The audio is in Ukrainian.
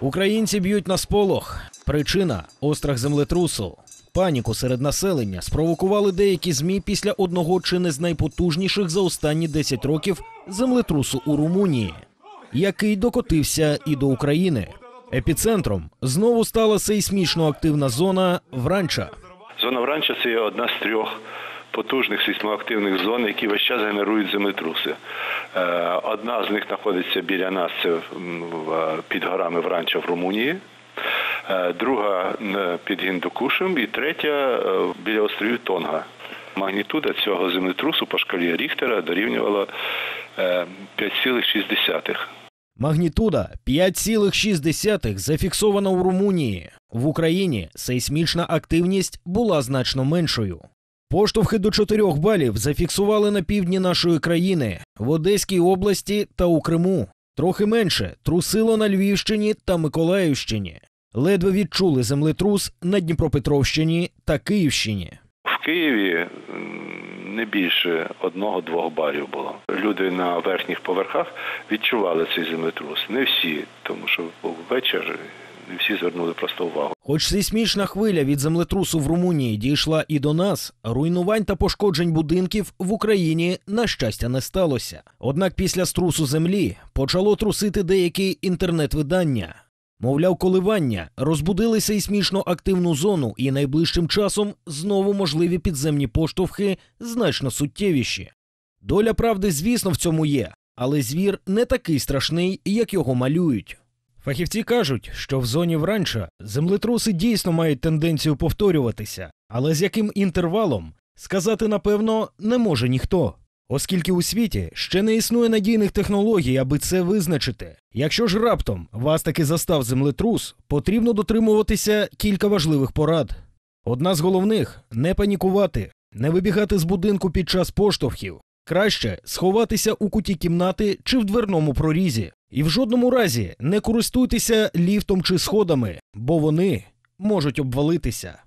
Українці б'ють на сполох. Причина острах землетрусу. Паніку серед населення спровокували деякі змі після одного чи не з найпотужніших за останні 10 років землетрусу у Румунії, який докотився і до України. Епіцентром знову стала сейсмічно активна зона Вранча. Зона Вранча це одна з трьох потужних сейсмоактивних зон, які весь час генерують землетруси. Е, Одна з них знаходиться біля нас, це під горами Вранча в Румунії. Е, Друга під Гіндукушем і третя е, біля островів Тонга. Магнітуда цього землетрусу по шкалі Ріхтера дорівнювала е, 5,6. Магнітуда 5,6 зафіксована у Румунії. В Україні сейсмічна активність була значно меншою. Поштовхи до 4 балів зафіксували на півдні нашої країни, в Одеській області та у Криму. Трохи менше трусило на Львівщині та Миколаївщині. Ледве відчули землетрус на Дніпропетровщині та Київщині. В Києві не більше одного-двох барів було. Люди на верхніх поверхах відчували цей землетрус. Не всі, тому що був вечір, всі звернули просто увагу. Хоч сейсмічна хвиля від землетрусу в Румунії дійшла і до нас, руйнувань та пошкоджень будинків в Україні на щастя не сталося. Однак після струсу землі почало трусити деякі інтернет-видання. Мовляв, коливання розбудили сейсмічно активну зону, і найближчим часом знову можливі підземні поштовхи значно суттєвіші. Доля правди, звісно, в цьому є, але звір не такий страшний, як його малюють. Фахівці кажуть, що в зоні Вранча землетруси дійсно мають тенденцію повторюватися, але з яким інтервалом сказати напевно не може ніхто. Оскільки у світі ще не існує надійних технологій, аби це визначити. Якщо ж раптом вас таки застав землетрус, потрібно дотримуватися кілька важливих порад. Одна з головних не панікувати, не вибігати з будинку під час поштовхів. Краще сховатися у куті кімнати чи в дверному прорізі. І в жодному разі не користуйтеся ліфтом чи сходами, бо вони можуть обвалитися.